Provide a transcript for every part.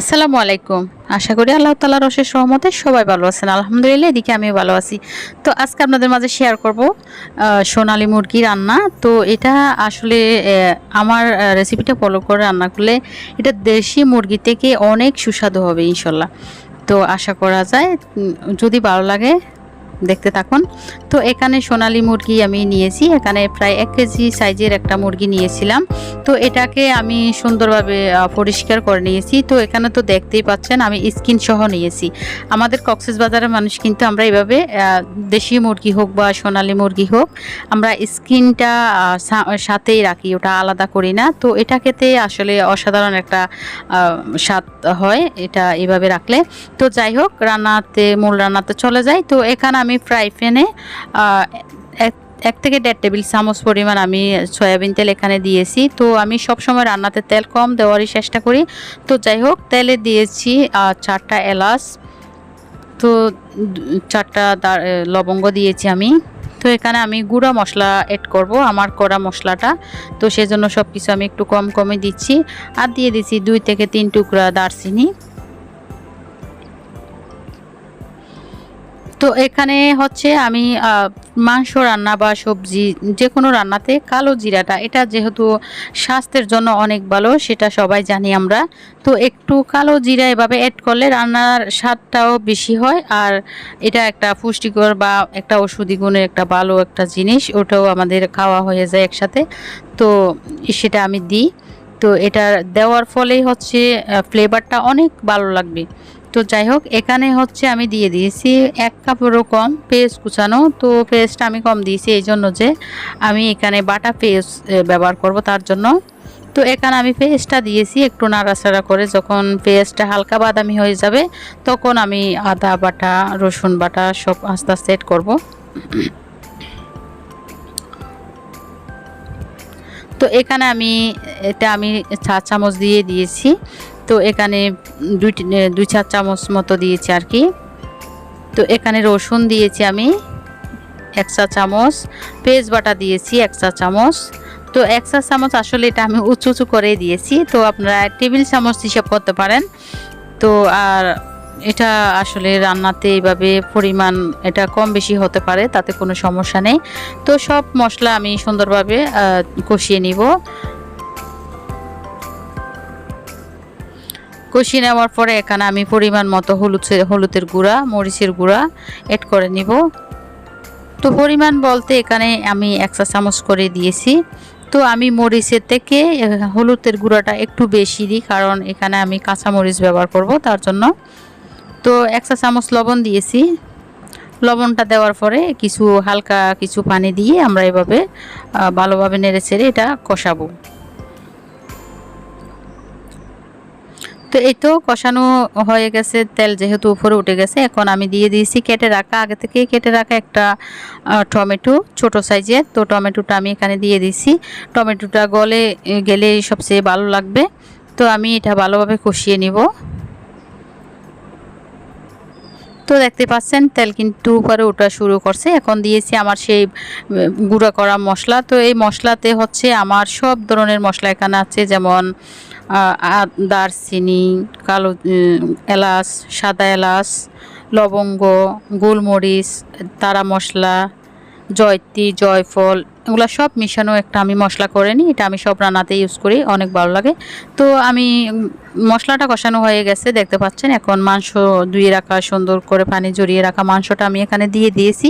আসসালামু আলাইকুম। আশা করি আল্লাহ তালার রসের সহমতে সবাই ভালো আছেন। আলহামদুলিল্লাহ, এদিকে আমিও ভালো আছি। তো আজকে আপনাদের মাঝে শেয়ার করব সোনালী মুরগি রান্না। তো এটা আসলে আমার রেসিপিটা ফলো করে রান্না করলে এটা দেশি মুরগি থেকে অনেক সুস্বাদু হবে, ইনশাল্লাহ। তো আশা করা যায় যদি ভালো লাগে দেখতে থাকুন। তো এখানে সোনালি মুরগি আমি নিয়েছি। এখানে প্রায় এক কেজি সাইজের একটা মুরগি নিয়েছিলাম। তো এটাকে আমি সুন্দরভাবে পরিষ্কার করে নিয়েছি। তো এখানে তো দেখতেই পাচ্ছেন আমি স্কিন সহ নিয়েছি। আমাদের কক্সেস বাজারের মানুষ কিন্তু আমরা এভাবে দেশি মুরগি হোক বা সোনালি মুরগি হোক, আমরা স্কিনটা সাথেই রাখি, ওটা আলাদা করি না। তো এটা খেতে আসলে অসাধারণ একটা স্বাদ হয়, এটা এভাবে রাখলে। তো যাই হোক, রান্নাতে, মূল রান্নাতে চলে যায় তো এখানে আমি ফ্রাই প্যানে এক থেকে দেড় টেবিল চামচ পরিমাণ আমি সয়াবিন তেল এখানে দিয়েছি। তো আমি সব সময় রান্নাতে তেল কম দেওয়ারই চেষ্টা করি। তো যাই হোক, তেলে দিয়েছি চারটা এলাচ। তো চারটা লবঙ্গ দিয়েছি আমি। তো এখানে আমি গুঁড়া মশলা অ্যাড করব, আমার করা মশলাটা। তো সেজন্য সব কিছু আমি একটু কম কমে দিচ্ছি। আর দিয়ে দিচ্ছি দুই থেকে তিন টুকরা দারচিনি। তো এখানে হচ্ছে আমি মাংস রান্না বা সবজি যে কোনো রান্নাতে কালো জিরাটা, এটা যেহেতু স্বাস্থ্যের জন্য অনেক ভালো, সেটা সবাই জানি আমরা। তো একটু কালো জিরা এভাবে অ্যাড করলে রান্নার স্বাদটাও বেশি হয়, আর এটা একটা পুষ্টিকর বা একটা ওষুধি গুণের একটা ভালো একটা জিনিস, ওটাও আমাদের খাওয়া হয়ে যায় একসাথে। তো সেটা আমি দিই। তো এটা দেওয়ার ফলেই হচ্ছে ফ্লেভারটা অনেক ভালো লাগবে। তো যাই হোক, এখানে হচ্ছে আমি দিয়ে দিয়েছি এক কাপেরও কম পেস্ট কুচানো। তো পেস্টটা আমি কম দিয়েছি এই জন্য যে আমি এখানে বাটা পেস্ট ব্যবহার করব তার জন্য। তো এখানে আমি পেস্টটা দিয়েছি একটু নাড়াচাড়া করে। যখন পেস্টটা হালকা বাদামি হয়ে যাবে, তখন আমি আদা বাটা, রসুন বাটা সব আস্তে আস্তে এড করব। তো এখানে আমি, এটা আমি চা চামচ দিয়ে দিয়েছি। তো এখানে দুই দুই চার চামচ মতো দিয়েছি আর কি। তো এখানে রসুন দিয়েছি আমি এক চা চামচ, পেঁয়াজ বাটা দিয়েছি এক চা চামচ। তো এক চা চামচ আসলে এটা আমি উঁচু উঁচু করে দিয়েছি। তো আপনারা টেবিল চামচ হিসাব করতে পারেন। তো আর এটা আসলে রান্নাতে এইভাবে পরিমাণ এটা কম বেশি হতে পারে, তাতে কোনো সমস্যা নেই। তো সব মশলা আমি সুন্দরভাবে কষিয়ে নিব। কষিয়ে নেওয়ার পরে এখানে আমি পরিমাণ মতো হলুদ হলুদের গুঁড়া, মরিচের গুঁড়া এড করে নিব। তো পরিমাণ বলতে এখানে আমি এক চা চামচ করে দিয়েছি। তো আমি মরিচের থেকে হলুদের গুঁড়াটা একটু বেশি দিই, কারণ এখানে আমি কাঁচা মরিচ ব্যবহার করব তার জন্য। তো এক চা চামচ লবণ দিয়েছি। লবণটা দেওয়ার পরে কিছু হালকা কিছু পানি দিয়ে আমরা এভাবে ভালোভাবে নেড়ে চেড়ে এটা কষাবো। তো এই তো কষানো হয়ে গেছে, তেল যেহেতু উপরে উঠে গেছে, এখন আমি দিয়ে দিয়েছি কেটে রাখা, আগে থেকে কেটে রাখা একটা টমেটো, ছোট সাইজের। তো টমেটোটা আমি এখানে দিয়ে দিয়েছি। টমেটোটা গলে গেলে সবচেয়ে ভালো লাগবে। তো আমি এটা ভালোভাবে কষিয়ে নিব। তো দেখতে পাচ্ছেন, তেল কিন্তু উপরে ওটা শুরু করছে। এখন দিয়েছি আমার সেই গুঁড়া করা মশলা। তো এই মশলাতে হচ্ছে আমার সব ধরনের মশলা এখানে আছে, যেমন দারচিনি, কালো এলাচ, সাদা এলাচ, লবঙ্গ, গোলমরিচ, তারা মশলা, জয়ত্রী, জয়ফল, এগুলো সব মিশানো একটা আমি মশলা করে নিই। এটা আমি সব রান্নাতে ইউজ করি, অনেক ভালো লাগে। তো আমি মশলাটা কষানো হয়ে গেছে, দেখতে পাচ্ছেন? এখন মাংস ধুয়ে রাখা, সুন্দর করে পানি জড়িয়ে রাখা মাংসটা আমি এখানে দিয়ে দিয়েছি।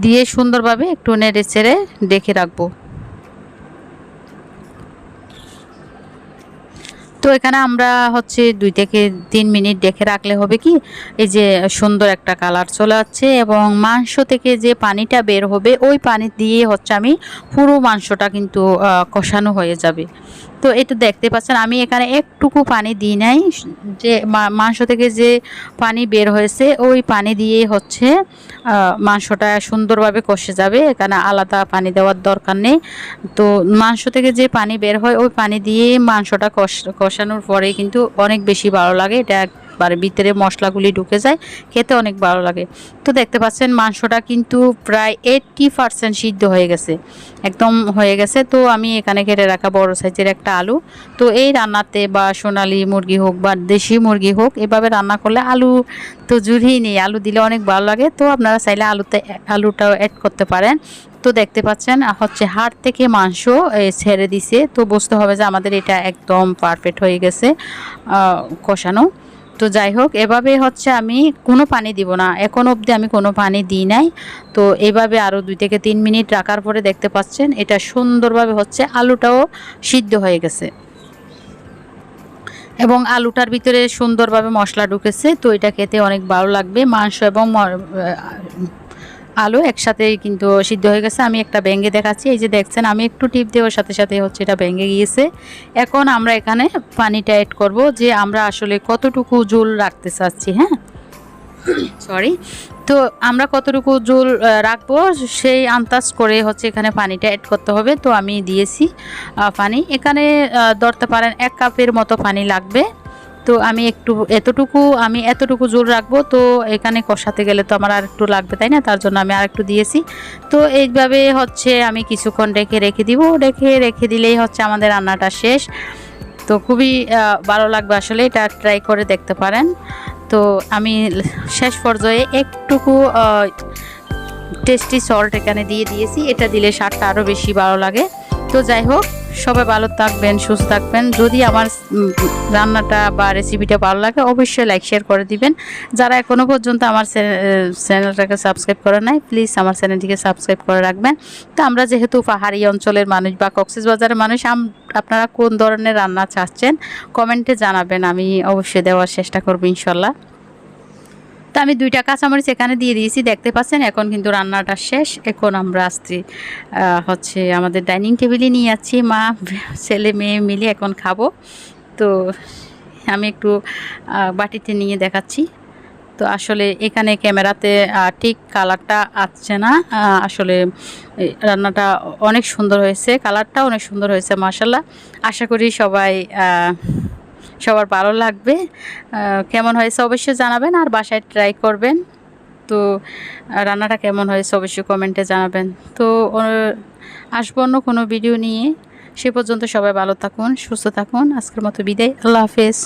দিয়ে সুন্দরভাবে একটু নেড়ে চেড়ে ডেকে রাখব। তো এখানে আমরা হচ্ছে দুই থেকে তিন মিনিট দেখে রাখলে হবে কি, এই যে সুন্দর একটা কালার চলে যাচ্ছে এবং মাংস থেকে যে পানিটা বের হবে, ওই পানি দিয়ে হচ্ছে আমি পুরো মাংসটা কিন্তু কষানো হয়ে যাবে। তো এটা দেখতে পাচ্ছেন, আমি এখানে একটুকু পানি দিই নাই, যে মাংস থেকে যে পানি বের হয়েছে, ওই পানি দিয়ে হচ্ছে মাংসটা সুন্দরভাবে কষে যাবে, এখানে আলাদা পানি দেওয়ার দরকার নেই। তো মাংস থেকে যে পানি বের হয়, ওই পানি দিয়ে মাংসটা কষ কষানোর পরে কিন্তু অনেক বেশি ভালো লাগে। এটা মানে ভিতরে মশলাগুলি ঢুকে যায়, খেতে অনেক ভালো লাগে। তো দেখতে পাচ্ছেন মাংসটা কিন্তু প্রায় এইটটি পার্সেন্ট সিদ্ধ হয়ে গেছে, একদম হয়ে গেছে। তো আমি এখানে কেটে রাখা বড় সাইজের একটা আলু। তো এই রান্নাতে বা সোনালি মুরগি হোক বা দেশি মুরগি হোক, এভাবে রান্না করলে আলু তো জুড়িয়ে নেই, আলু দিলে অনেক ভালো লাগে। তো আপনারা চাইলে আলুতে, আলুটাও অ্যাড করতে পারেন। তো দেখতে পাচ্ছেন হচ্ছে হাড় থেকে মাংস ছেড়ে দিছে। তো বুঝতে হবে যে আমাদের এটা একদম পারফেক্ট হয়ে গেছে কষানো। তো যাই হোক, এভাবে হচ্ছে আমি কোনো পানি দিব না। এখন অবধি আমি কোনো পানি দিই নাই। তো এভাবে আরও দুই থেকে তিন মিনিট রাখার পরে দেখতে পাচ্ছেন, এটা সুন্দরভাবে হচ্ছে আলুটাও সিদ্ধ হয়ে গেছে। এবং আলুটার ভিতরে সুন্দরভাবে মশলা ঢুকেছে, তো এটা খেতে অনেক ভালো লাগবে। মাংস এবং আলু একসাথে কিন্তু সিদ্ধ হয়ে গেছে। আমি একটা ব্যাঙ্গে দেখাচ্ছি। এই যে দেখছেন, আমি একটু টিপ দেওয়ার সাথে সাথে হচ্ছে এটা ভেঙে গিয়েছে। এখন আমরা এখানে পানিটা অ্যাড করব যে আমরা আসলে কতটুকু জল রাখতে চাচ্ছি হ্যাঁ? সরি তো আমরা কতটুকু জল রাখব? সেই আন্দাজ করে হচ্ছে এখানে পানিটা অ্যাড করতে হবে। তো আমি দিয়েছি পানি। এখানে ধরতে পারেন এক কাপের মতো পানি লাগবে। তো আমি একটু, এতটুকু, আমি এতটুকু জোর রাখব, তো এখানে কষাতে গেলে তো আমার আর একটু লাগবে, তাই না? তার জন্য আমি আর একটু দিয়েছি। তো এইভাবে হচ্ছে আমি কিছুক্ষণ রেখে রেখে দিব। রেখে রেখে দিলেই হচ্ছে আমাদের রান্নাটা শেষ। তো খুবই ভালো লাগবে আসলে, এটা ট্রাই করে দেখতে পারেন। তো আমি শেষ পর্যায়ে একটুকু টেস্টি সল্ট এখানে দিয়ে দিয়েছি। এটা দিলে স্বাদটা আরও বেশি ভালো লাগে। তো যাই হোক সবাই ভালো থাকবেন, সুস্থ থাকবেন। যদি আমার রান্নাটা বা রেসিপিটা ভালো লাগে, অবশ্যই লাইক শেয়ার করে দিবেন। যারা এখনও পর্যন্ত আমার চ্যানেলটাকে সাবস্ক্রাইব করে নাই প্লিজ আমার চ্যানেলটিকে সাবস্ক্রাইব করে রাখবেন। তো আমরা যেহেতু পাহাড়ি অঞ্চলের মানুষ বা কক্সবাজারের মানুষ আপনারা কোন ধরনের রান্না চাচ্ছেন কমেন্টে জানাবেন। আমি অবশ্যই দেওয়ার চেষ্টা করব, ইনশাল্লাহ। তো আমি দুইটা কাঁচামরিচ এখানে দিয়ে দিয়েছি, দেখতে পাচ্ছেন? এখন কিন্তু রান্নাটা শেষ। এখন আমরা আসছি হচ্ছে আমাদের ডাইনিং টেবিলে নিয়ে যাচ্ছি। মা, ছেলে, মেয়ে মিলে এখন খাব। তো আমি একটু বাটিতে নিয়ে দেখাচ্ছি। তো আসলে এখানে ক্যামেরাতে ঠিক কালারটা আসছে না। আসলে রান্নাটা অনেক সুন্দর হয়েছে। কালারটা অনেক সুন্দর হয়েছে মাসাল্লাহ আশা করি সবাই সবার ভালো লাগবে। কেমন হয়েছে অবশ্যই জানাবেন আর বাসায় ট্রাই করবেন। তো রান্নাটা কেমন হয়েছে অবশ্যই কমেন্টে জানাবেন। তো আসব অন্য কোনো ভিডিও নিয়ে। সে পর্যন্ত সবাই ভালো থাকুন, সুস্থ থাকুন। আজকের মতো বিদায়। আল্লাহ হাফেজ।